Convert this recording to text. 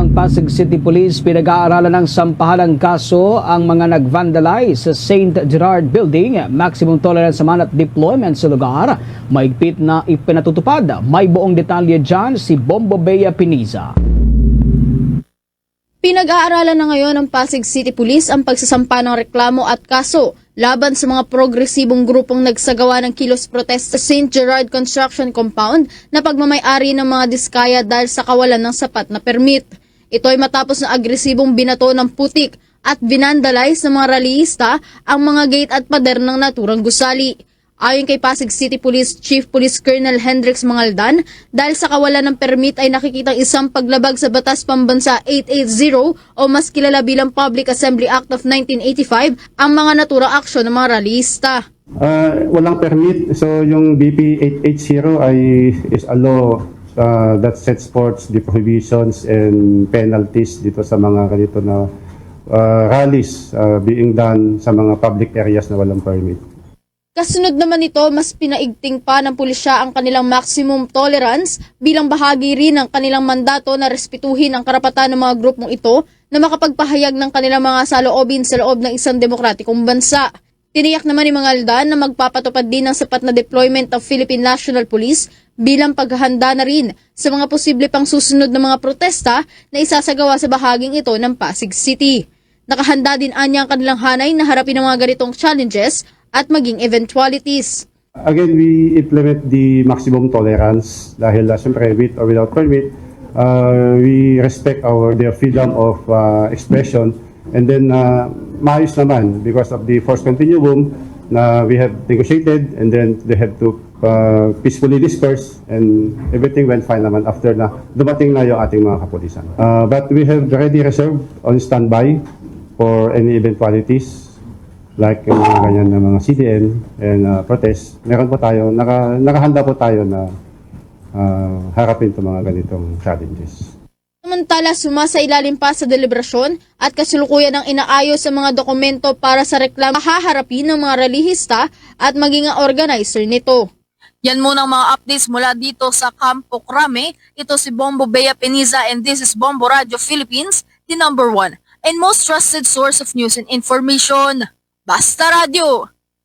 Samang Pasig City Police pinag-aaralan ng sampahalang kaso ang mga nag-vandalize sa St. Gerard Building. Maximum tolerance naman at deployment sa lugar. Maigpit na ipinatutupad. May buong detalye dyan si Bombo Bea Piniza. Pinag-aaralan na ngayon ng Pasig City Police ang pagsasampa ng reklamo at kaso laban sa mga progresibong grupong nagsagawa ng kilos protest sa St. Gerard Construction Compound na pagmamayari ng mga diskaya dahil sa kawalan ng sapat na permit. Ito ay matapos na agresibong binato ng putik at binandalize ng mga rallyista ang mga gate at pader ng naturang gusali. Ayon kay Pasig City Police Chief Police Colonel Hendrix Mangaldan, dahil sa kawalan ng permit ay nakikitang isang paglabag sa Batas Pambansa 880 o mas kilala bilang Public Assembly Act of 1985 ang mga natura aksyon ng mga rallyista. Ah, walang permit. So yung BP 880 ay is a law uh, that sets forth the prohibitions and penalties dito sa mga ganito na uh, rallies uh, being done sa mga public areas na walang permit. Kasunod naman nito, mas pinaigting pa ng pulisya ang kanilang maximum tolerance bilang bahagi rin ng kanilang mandato na respetuhin ang karapatan ng mga grupong ito na makapagpahayag ng kanilang mga saloobin sa loob ng isang demokratikong bansa. Tiniyak naman ni Mangaldan na magpapatupad din ng sapat na deployment of Philippine National Police bilang paghahanda na rin sa mga posible pang susunod na mga protesta na isasagawa sa bahaging ito ng Pasig City. Nakahanda din anya ang kanilang hanay na harapin ang mga ganitong challenges at maging eventualities. Again, we implement the maximum tolerance dahil uh, siyempre with or without permit, uh, we respect our their freedom of uh, expression and then uh, maayos naman because of the force continuum na we have negotiated and then they have to uh, peacefully disperse and everything went fine naman after na dumating na yung ating mga kapulisan. Uh, but we have already reserved on standby for any eventualities like yung mga ganyan na mga CDN and uh, protest, meron po tayo, naka, nakahanda po tayo na uh, harapin itong mga ganitong challenges. Samantala, sumasa ilalim pa sa deliberasyon at kasulukuyan ng inaayos sa mga dokumento para sa reklamo haharapin ng mga relihista at maging ang organizer nito. Yan muna ang mga updates mula dito sa Campo Crame. Ito si Bombo Bea Peniza and this is Bombo Radio Philippines, the number one and most trusted source of news and information. Basta Radio!